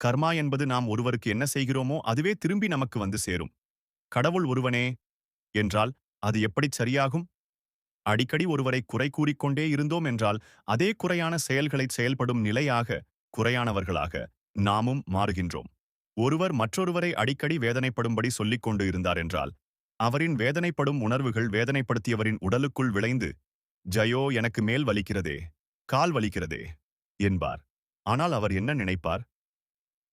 கர்மா என்பது நாம் ஒருவருக்கு என்ன செய்கிறோமோ அதுவே திரும்பி நமக்கு வந்து சேரும். கடவுள் ஒருவனே என்றால் அது எப்படிச் சரியாகும்? அடிக்கடி ஒருவரை குறை கூறிக்கொண்டே இருந்தோம் என்றால் அதே குறையான செயல்களைச் செயல்படும் நிலையாக குறையானவர்களாக நாமும் மாறுகின்றோம். ஒருவர் மற்றொருவரை அடிக்கடி வேதனைப்படும்படி சொல்லிக் கொண்டு இருந்தார் என்றால் அவரின் வேதனைப்படும் உணர்வுகள் வேதனைப்படுத்தியவரின் உடலுக்குள் விளைந்து ஜயோ எனக்கு மேல் வலிக்கிறதே கால் வலிக்கிறதே என்பார். ஆனால் அவர் என்ன நினைப்பார்?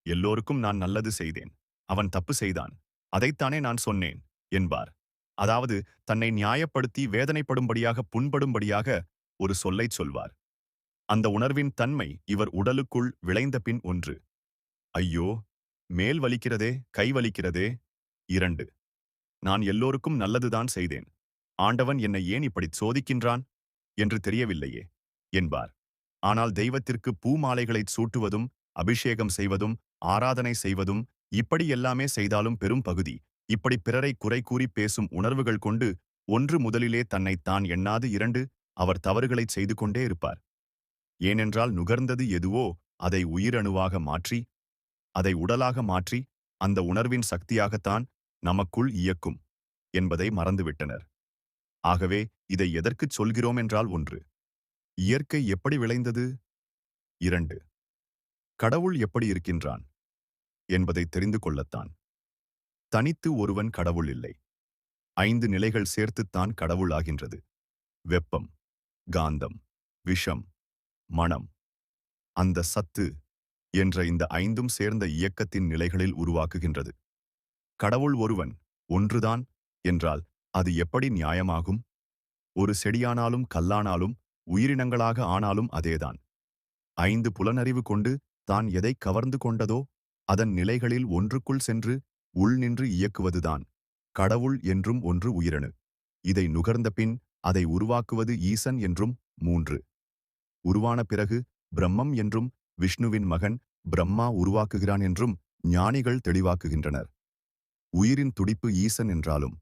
எல்லோருக்கும் நான் நல்லது செய்தேன். அவன் தப்பு செய்தான். அதைத்தானே நான் சொன்னேன் என்பார். அதாவது தன்னை நியாயப்படுத்தி வேதனைப்படும்படியாக புண்படும்படியாக ஒரு சொல்லைச் சொல்வார். அந்த உணர்வின் தன்மை இவர் உடலுக்குள் விளைந்த பின் ஒன்று. ஐயோ மேல் வலிக்கிறதே கை வலிக்கிறதே? இரண்டு. நான் எல்லோருக்கும் நல்லதுதான் செய்தேன். ஆண்டவன் என்னை ஏன் இப்படி சோதிக்கின்றான்? என்று தெரியவில்லையே என்பார். ஆனால் தெய்வத்திற்கு பூமாலைகளைச் சூட்டுவதும் அபிஷேகம் செய்வதும் ஆராதனை செய்வதும் இப்படி எல்லாமே செய்தாலும் பெரும் பகுதி. இப்படி பிறரை குறை கூறி பேசும் உணர்வுகள் கொண்டு ஒன்று முதலிலே தன்னைத் தான் எண்ணாது இரண்டு அவர் தவறுகளைச் செய்து கொண்டே இருப்பார். ஏனென்றால் நுகர்ந்தது எதுவோ அதை உயிரணுவாக மாற்றி அதை உடலாக மாற்றி அந்த உணர்வின் சக்தியாகத்தான் நமக்குள் இயக்கும் என்பதை மறந்துவிட்டனர். ஆகவே இதை எதற்குச் சொல்கிறோம் என்றால் ஒன்று இயற்கை எப்படி விளைந்தது? இரண்டு கடவுள் எப்படி இருக்கின்றான்? என்பதை தெரிந்து கொள்ளத்தான். தனித்து ஒருவன் கடவுள் இல்லை. ஐந்து நிலைகள் சேர்த்துத்தான் கடவுள் ஆகின்றது. வெப்பம் காந்தம் விஷம் மனம். அந்த சத்து என்ற இந்த ஐந்தும் சேர்ந்த இயக்கத்தின் நிலைகளில் உருவாக்குகின்றது. கடவுள் ஒருவன் ஒன்றுதான் என்றால் அது எப்படி நியாயமாகும்? ஒரு செடியானாலும் கல்லானாலும் உயிரினங்களாக ஆனாலும் அதேதான். ஐந்து புலனறிவு கொண்டு தான் எதை கவர்ந்து கொண்டதோ அதன் நிலைகளில் ஒன்றுக்குள் சென்று உள் நின்று இயக்குவதுதான் கடவுள் என்றும் ஒன்று உயிரணு. இதை நுகர்ந்த பின் அதை உருவாக்குவது ஈசன் என்றும் மூன்று. உருவான பிறகு பிரம்மம் என்றும் விஷ்ணுவின் மகன் பிரம்மா உருவாக்குகிறான் என்றும் ஞானிகள் தெளிவாக்குகின்றனர். உயிரின் துடிப்பு ஈசன் என்றாலும்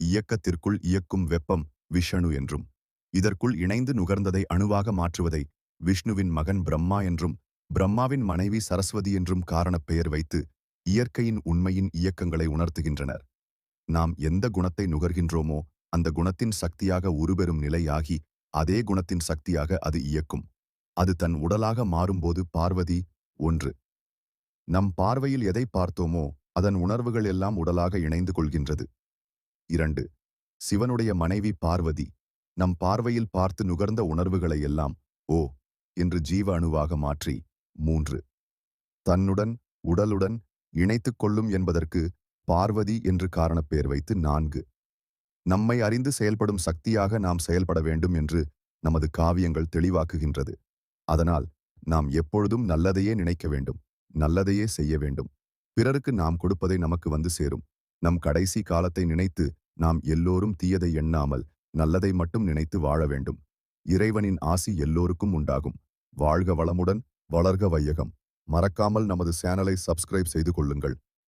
இயக்கத்திற்குள் இயக்கும் வெப்பம் விஷணு என்றும் இதற்குள் இணைந்து நுகர்ந்ததை அணுவாக மாற்றுவதை விஷ்ணுவின் மகன் பிரம்மா என்றும் பிரம்மாவின் மனைவி சரஸ்வதி என்றும் காரணப் பெயர் வைத்து இயற்கையின் உண்மையின் இயக்கங்களை உணர்த்துகின்றனர். நாம் எந்த குணத்தை நுகர்கின்றோமோ அந்த குணத்தின் சக்தியாக உருபெறும் நிலையாகி அதே குணத்தின் சக்தியாக அது இயக்கும். அது தன் உடலாக மாறும்போது பார்வதி ஒன்று. நம் பார்வையில் எதை பார்த்தோமோ அதன் உணர்வுகள் எல்லாம் உடலாக இணைந்து கொள்கின்றது. இரண்டு. சிவனுடைய மனைவி பார்வதி. நம் பார்வையில் பார்த்து நுகர்ந்த உணர்வுகளை எல்லாம் ஓ என்று ஜீவ அணுவாக மாற்றி மூன்று. தன்னுடன் உடலுடன் இணைத்துக் கொள்ளும் என்பதற்கு பார்வதி என்று காரணப்பெயர் வைத்து நான்கு. நம்மை அறிந்து செயல்படும் சக்தியாக நாம் செயல்பட வேண்டும் என்று நமது காவியங்கள் தெளிவாக்குகின்றது. அதனால் நாம் எப்பொழுதும் நல்லதையே நினைக்க வேண்டும் நல்லதையே செய்ய வேண்டும். பிறருக்கு நாம் கொடுப்பதை நமக்கு வந்து சேரும். நம் கடைசி காலத்தை நினைத்து நாம் எல்லோரும் தீயதை எண்ணாமல் நல்லதை மட்டும் நினைத்து வாழ வேண்டும். இறைவனின் ஆசி எல்லோருக்கும் உண்டாகும். வாழ்க வளமுடன் வளர்க வையகம். மறக்காமல் நமது சேனலை சப்ஸ்கிரைப் செய்து கொள்ளுங்கள்.